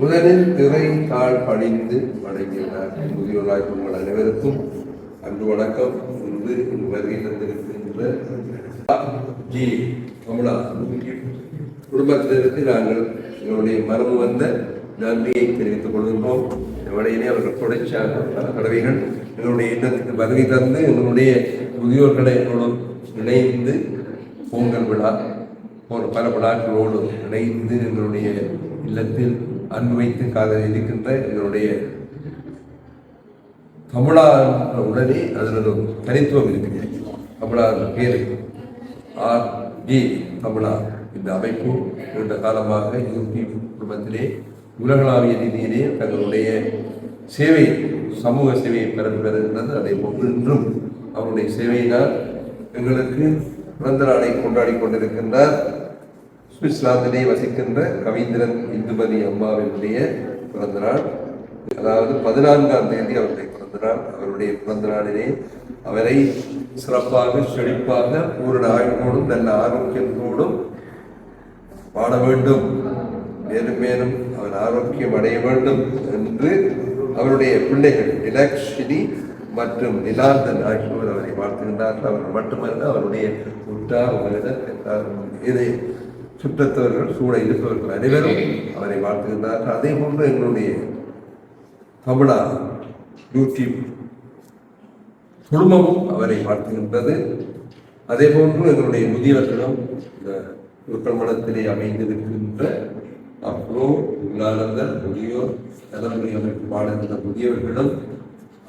முதலில் திரை தாழ் பணிந்து வணங்கினார். முதியோராய் உங்கள் அனைவருக்கும் அன்று வணக்கம். இன்று வருகை தந்திருக்கின்ற ஜி. கமலா. குடும்பத்தினருக்கு நாங்கள் எங்களுடைய மரபு வந்த நன்றியை தெரிவித்துக் கொள்கின்றோம். இடையிலே அவர்கள் தொடர்ச்சியாக பல கடவைகள் எங்களுடைய எண்ணத்துக்கு வருகை தந்து எங்களுடைய முதியோர்களை எங்களோடு இணைந்து பொங்கல் விழா போன்ற பல விழாக்களோடு இணைந்து எங்களுடைய இல்லத்தில் அன்பு வைத்து காதல் இருக்கின்ற எங்களுடைய தமிழா உடனே அதில் ஒரு தனித்துவம் இருக்கிறது தமிழா என்ற ஆர் டி தமிழா இந்த அமைப்பு நீண்ட காலமாக யூபி குடும்பத்திலே உலகளாவிய ரீதியிலே தங்களுடைய சேவை சமூக சேவையை பெற பெறுகின்றது. அதை போன்று இன்றும் அவருடைய சேவையினால் எங்களுக்கு பிறந்த நாளை கொண்டாடி கொண்டிருக்கின்றார். சுவிட்சர்லாந்திலே வசிக்கின்ற கவீந்திரன் இந்துமதி அம்மாவினுடைய பிறந்த நாள் அதாவது பதினான்காம் தேதி அவருடைய பிறந்த நாள் அவருடைய பிறந்த நாளிலே அவரை சிறப்பாக செழிப்பாக பூரண ஆய்வோடும் நல்ல ஆரோக்கியத்தோடும் வாழ வேண்டும். மேலும் மேலும் அவர் ஆரோக்கியம் அடைய வேண்டும் என்று அவருடைய பிள்ளைகள் நிலக்ஷினி மற்றும் நிலாந்தன் ஆகியோர் அவரை வாழ்த்துகின்றார்கள் அவர் மட்டுமல்ல அவருடைய உற்றார் உங்களிடம் இதை சுற்றத்தவர்கள் சூழ இருப்பவர்கள் அனைவரும் அவரை வாழ்த்துகின்றார்கள். அதே போன்று எங்களுடைய தமிழா யூடியூப் குடும்பமும் அவரை வாழ்த்துகின்றது. அதே போன்று எங்களுடைய முதியவர்களும் இந்த திருப்பமணத்திலே அமைந்திருக்கின்ற அப்ரோ உலானந்தர் முதியோர் தலைமுறை அமைப்பு வாழ்கின்ற முதியவர்களும்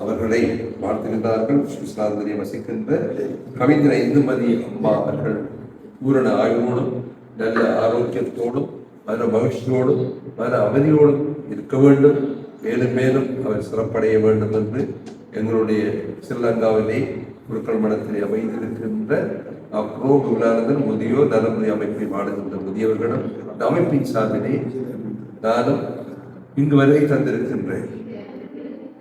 அவர்களை வாழ்த்துகின்றார்கள். சுவிஸ்லாந்திலே வசிக்கின்ற கவிஞர இந்துமதி அம்மா அவர்கள் பூரண ஆய்வோடும் நல்ல ஆரோக்கியத்தோடும் மன மகிழ்ச்சியோடும் மன அமைதியோடும் இருக்க வேண்டும் மேலும் மேலும் அவர் சிறப்படைய வேண்டும் என்று எங்களுடைய ஸ்ரீலங்காவிலே குருக்கள் மனத்திலே அமைந்திருக்கின்ற அப்ரோ குருநானந்தன் முதியோர் நலமுறை அமைப்பை வாழுகின்ற முதியவர்களும் இந்த அமைப்பின் சார்பிலே நானும் இங்கு வருகை தந்திருக்கின்றேன்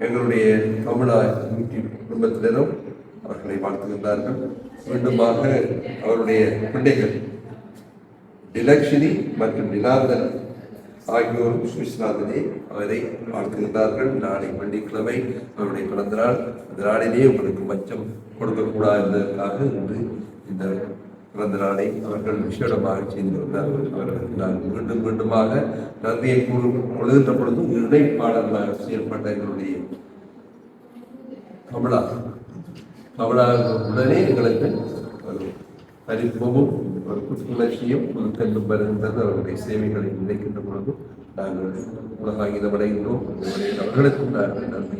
எங்களுடைய தமிழா யூடியூப் குடும்பத்தினரும் அவர்களை வாழ்த்துகின்றார்கள் மீண்டுமாக அவருடைய பிள்ளைகள் டிலக்ஷினி மற்றும் நிலாந்தன் ஆகியோரும் சுவிஸ்லாந்திலே அவரை வாழ்த்துகின்றார்கள் நாளை வெள்ளிக்கிழமை அவருடைய பிறந்த நாள். அந்த நாளிலே உங்களுக்கு மச்சம் கொடுக்கக்கூடாது என்பதற்காக இன்று இந்த பிறந்த நாளை அவர்கள் விஷயமாக செய்து வந்தார்கள் அவர்களுக்கு நான் மீண்டும் மீண்டுமாக நன்றியை கூறு கொள்கின்ற பொழுதும் இணைப்பாளர்களாக செயல்பட்ட எங்களுடைய கமலா. கமலா உடனே எங்களுக்கு ஒரு ஒரு புத்துணர்ச்சியும் புதுக்கென்றும் வருகின்றது அவருடைய சேவைகளை நினைக்கின்ற பொழுதும் நாங்கள் உலகாகிதம் அடைகின்றோம் அவர்களுக்கும் நாங்கள் நன்றி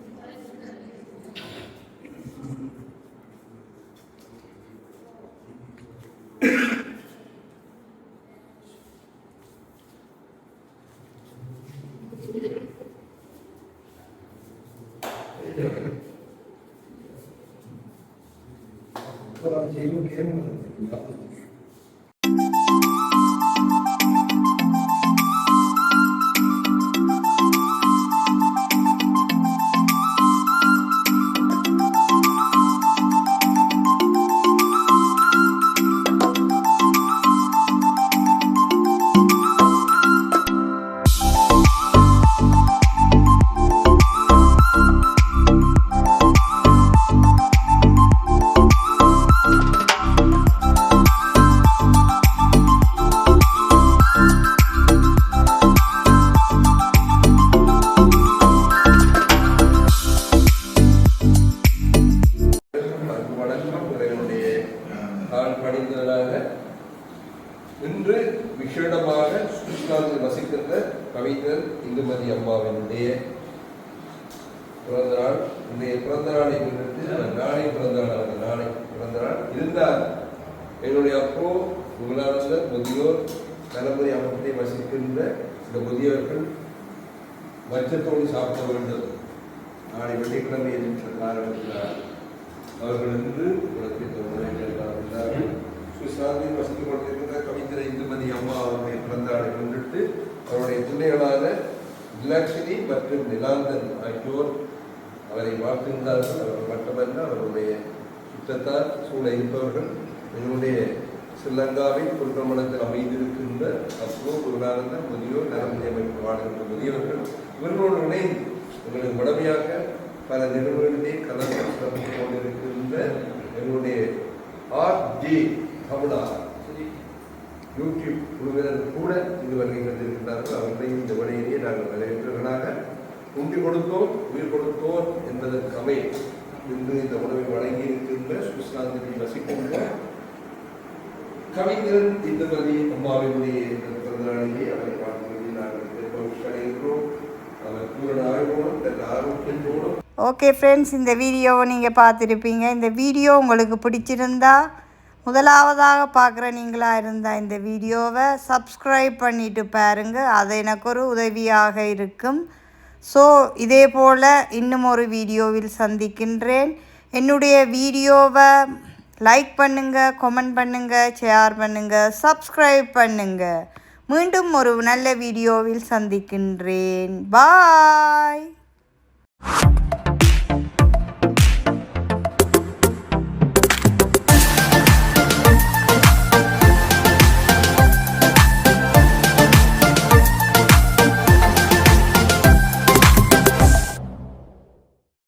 நன்றி வணக்கம் கால் இன்று விஷேடமாக சுவிட்சர்லாந்தில் வசிக்கின்ற கவிஞர் இந்துமதி அம்மாவினுடைய பிறந்த நாள் இன்றைய பிறந்த நாளை முன்னிட்டு நாளை பிறந்த நாள் அவர் நாளை பிறந்த நாள் இருந்தார் என்னுடைய அப்போ உங்களான முதியோர் தளபதி அமைப்பை வசிக்கின்ற இந்த முதியவர்கள் மச்சத்தோடு சாப்பிட வேண்டும். நாளை வெள்ளிக்கிழமை என்ற காரணத்தினால் அவர்கள் இன்று உலகத்தை தொடர்கிறார்கள் சுசாந்தில் வசித்துக் கொண்டிருக்கின்ற கவிஞர் இந்துமதி அம்மா அவருடைய பிறந்த நாளை முன்னிட்டு அவருடைய பிள்ளைகளான விலாக்ஷினி மற்றும் நிலாந்தன் ஆகியோர் அவரை வாழ்த்துகின்றார்கள் அவர் மட்டுமல்ல அவருடைய சுற்றத்தார் சூழ இருப்பவர்கள் என்னுடைய ஸ்ரீலங்காவில் குன்றமணத்தில் அமைந்திருக்கின்ற அப்போ குருநானந்த முதியோர் நலமுறை அமைப்பு வாழ்கின்ற முதியவர்கள் இவர்களோடு இணைந்து எங்களுக்கு உடமையாக பல நிறுவனங்களிலே கலந்து சிறப்பித்துக் கொண்டிருக்கின்ற என்னுடைய ஆர்ஜி ஜி கமலா யூடியூப் குழுவினர் கூட இதுவரை வந்திருக்கிறார்கள் அவர்களையும் இந்த விடையிலேயே நாங்கள் வரவேற்றவர்களாக உண்டி கொடுத்தோம் உயிர் கொடுத்தோம் என்பதற்கு இன்று இந்த உணவை வழங்கி இருக்கின்ற சுவிட்சர்லாந்தில் வசிக்கின்ற கவிஞர் இந்துமதி அம்மாவினுடைய இந்த பிறந்த அவரை வாழ்க்கையில் நாங்கள் பெருமகிழ்ச்சி அடைகின்றோம் அவர் பூரண ஆய்வோடும் நல்ல ஆரோக்கியத்தோடும் ஓகே ஃப்ரெண்ட்ஸ் இந்த வீடியோவை நீங்கள் பார்த்துருப்பீங்க. இந்த வீடியோ உங்களுக்கு பிடிச்சிருந்தா முதலாவதாக பார்க்குற நீங்களாக இருந்தால் இந்த வீடியோவை சப்ஸ்கிரைப் பண்ணிட்டு பாருங்கள் அது எனக்கு ஒரு உதவியாக இருக்கும். ஸோ இதே போல் இன்னும் ஒரு வீடியோவில் சந்திக்கின்றேன். என்னுடைய வீடியோவை லைக் பண்ணுங்கள் கமெண்ட் பண்ணுங்கள் ஷேர் பண்ணுங்கள் சப்ஸ்கிரைப் பண்ணுங்கள் மீண்டும் ஒரு நல்ல வீடியோவில் சந்திக்கின்றேன். பாய்